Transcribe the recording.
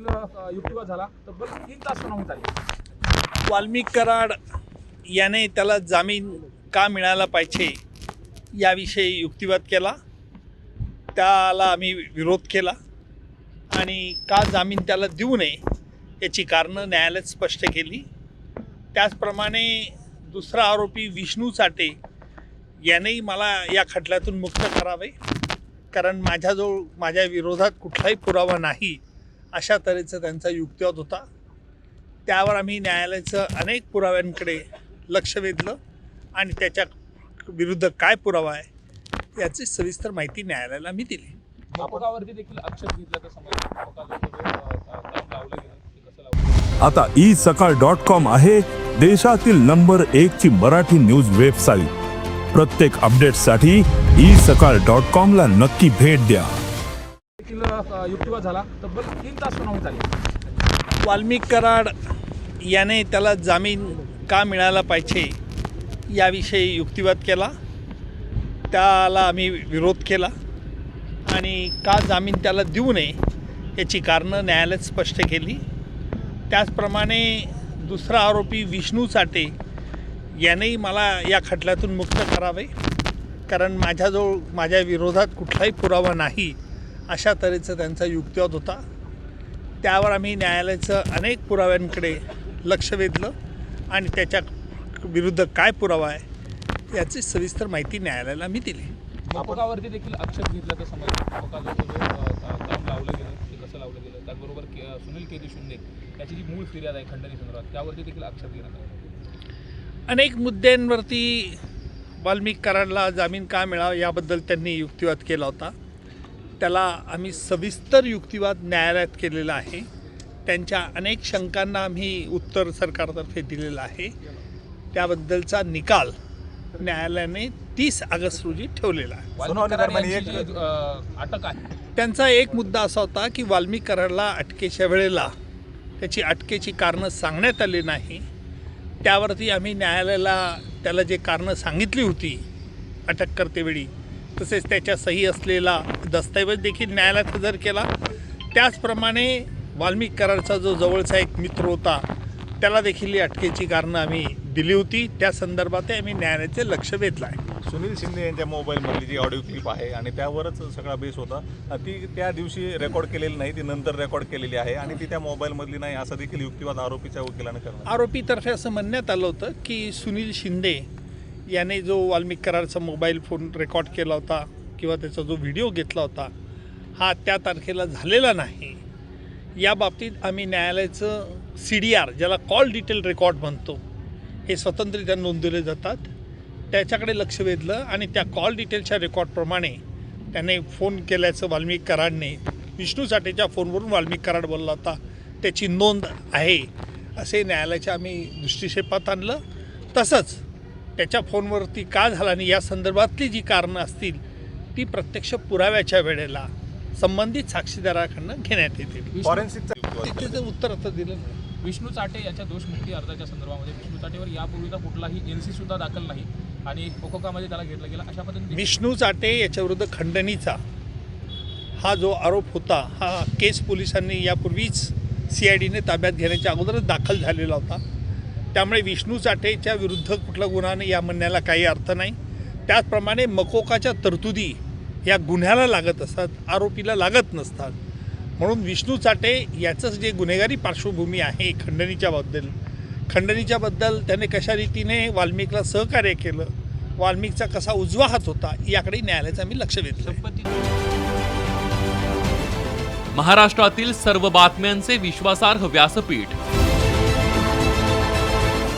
देखील uh, युक्तिवाद झाला तब्बल तीन तास सुनावणी झाली. वाल्मिक कराड याने त्याला जामीन का मिळाला पाहिजे याविषयी युक्तिवाद केला. त्याला आम्ही विरोध केला. आणि का जामीन त्याला देऊ नये याची कारणं न्यायालयात स्पष्ट केली. त्याचप्रमाणे दुसरा आरोपी विष्णू चाटे यानेही मला या खटल्यातून मुक्त करावे. कारण माझ्याजवळ माझ्या विरोधात कुठलाही पुरावा नाही. अशा तऱ्हेचा त्यांचा युक्तिवाद होता. त्यावर आम्ही न्यायालयाचं अनेक पुराव्यांकडे लक्ष वेधलं आणि त्याच्या विरुद्ध काय पुरावा आहे याची सविस्तर माहिती न्यायालयाला मी दिली. देखील आक्षेप घेतला तर समज मकोका जो अ, अ, काम लावलं गेलं ते कसं लावलं आता ई सकाळ डॉट कॉम आहे देशातील नंबर एक ची मराठी न्यूज वेबसाईट. प्रत्येक अपडेटसाठी ई सकाळ डॉट कॉम ला नक्की भेट द्या. देखील युक्तिवाद झाला. तब्बल तीन तास सुनावणी झाली. वाल्मिक कराड याने त्याला जामीन का मिळाला पाहिजे याविषयी युक्तिवाद केला. त्याला आम्ही विरोध केला. आणि का जामीन त्याला देऊ नये याची कारणं न्यायालयात स्पष्ट केली. त्याचप्रमाणे दुसरा आरोपी विष्णू चाटे यानेही मला या खटल्यातून मुक्त करावे. कारण माझ्याजवळ माझ्या विरोधात कुठलाही पुरावा नाही. अशा तऱ्हेचा त्यांचा युक्तिवाद होता. त्यावर आम्ही न्यायालयाचं अनेक पुराव्यांकडे लक्ष वेधलं आणि त्याच्या विरुद्ध काय पुरावा आहे याची सविस्तर माहिती न्यायालयाला मी दिली. मकोकावरती देखील आक्षेप घेतला तर समज काम लावलं गेलं ते कसं लावलं गेलं त्याचबरोबर के सुनील केजी शिंदे त्याची जी मूळ फिर्याद आहे खंडणी संदर्भात त्यावरती देखील आक्षेप घेण्यात आला. अनेक मुद्द्यांवरती वाल्मिक कराडला जामीन का मिळावा याबद्दल त्यांनी युक्तिवाद केला होता. त्याला आम्ही सविस्तर युक्तिवाद न्यायालयात केलेला आहे. त्यांच्या अनेक शंकांना आम्ही उत्तर सरकारतर्फे दिलेलं आहे. त्याबद्दलचा निकाल न्यायालयाने तीस ऑगस्ट रोजी ठेवलेला आहे. त्यांचा एक मुद्दा असा होता की वाल्मिक कराडला अटकेच्या वेळेला त्याची अटकेची कारणं सांगण्यात आली नाही. त्यावरती आम्ही न्यायालयाला त्याला जे कारणं सांगितली होती अटक करतेवेळी तसेच त्याच्या सही असलेला दस्तऐवज देखील न्यायालयात हजर केला. त्याचप्रमाणे वाल्मिक कराडचा जो जवळचा एक मित्र होता त्याला देखील अटकेची कारणं आम्ही दिली होती. त्या संदर्भात आम्ही न्यायालयाचे लक्ष वेधलं आहे सुनील शिंदे यांच्या मोबाईलमधली जी ऑडिओ क्लिप आहे आणि त्यावरच सगळा बेस होता ती त्या दिवशी रेकॉर्ड केलेली नाही ती नंतर रेकॉर्ड केलेली आहे आणि ती त्या मोबाईलमधली नाही असं देखील युक्तिवाद आरोपीच्या वकिलाने करणार आरोपीतर्फे असं म्हणण्यात आलं होतं की सुनील शिंदे याने जो वाल्मिक करारचा मोबाईल फोन रेकॉर्ड केला होता किंवा त्याचा जो व्हिडिओ घेतला होता हा त्या तारखेला झालेला नाही. या बाबतीत आम्ही न्यायालयाचं सी डी आर ज्याला कॉल डिटेल रेकॉर्ड म्हणतो हे स्वतंत्ररित्या नोंदवले जातात. त्याच्याकडे लक्ष वेधलं आणि त्या कॉल डिटेलच्या रेकॉर्डप्रमाणे त्याने फोन केल्याचं वाल्मिक कराडने विष्णू साठेच्या फोनवरून वाल्मिक कराड बोलला होता त्याची नोंद आहे असे न्यायालयाच्या आम्ही दृष्टिक्षेपात आणलं. तसंच त्याच्या फोनवरती का झाला आणि या संदर्भातली जी कारणं असतील ती प्रत्यक्ष पुराव्याच्या वेळेला संबंधित साक्षीदाराकडनं घेण्यात येतील फॉरेन्सिकचा त्याचं उत्तर आता दिलं नाही. विष्णू चाटे याच्या दोषमुक्ती अर्जाच्या संदर्भामध्ये विष्णू चाटेवर यापूर्वीचा कुठलाही एन सी सुद्धा दाखल नाही आणि कोकोकामध्ये त्याला घेतलं गेलं अशा पद्धतीने विष्णू चाटे याच्याविरुद्ध खंडणीचा हा जो आरोप होता हा केस पोलिसांनी यापूर्वीच सी आय डीने ताब्यात घेण्याच्या अगोदरच दाखल झालेला होता त्यामुळे विष्णू चाटेच्या विरुद्ध कुठला गुन्हा नाही या म्हणण्याला काही अर्थ नाही. त्याचप्रमाणे मकोकाच्या तरतुदी या गुन्ह्याला लागत असतात आरोपीला लागत नसतात. म्हणून विष्णू चाटे याचंच जे गुन्हेगारी पार्श्वभूमी आहे खंडणीच्याबद्दल खंडणीच्याबद्दल त्याने कशा रीतीने वाल्मिकला सहकार्य केलं वाल्मिकचा कसा उजवा हात होता याकडे न्यायालयाचं आम्ही लक्ष वेधलं महाराष्ट्रातील सर्व बातम्यांचे विश्वासार्ह व्यासपीठ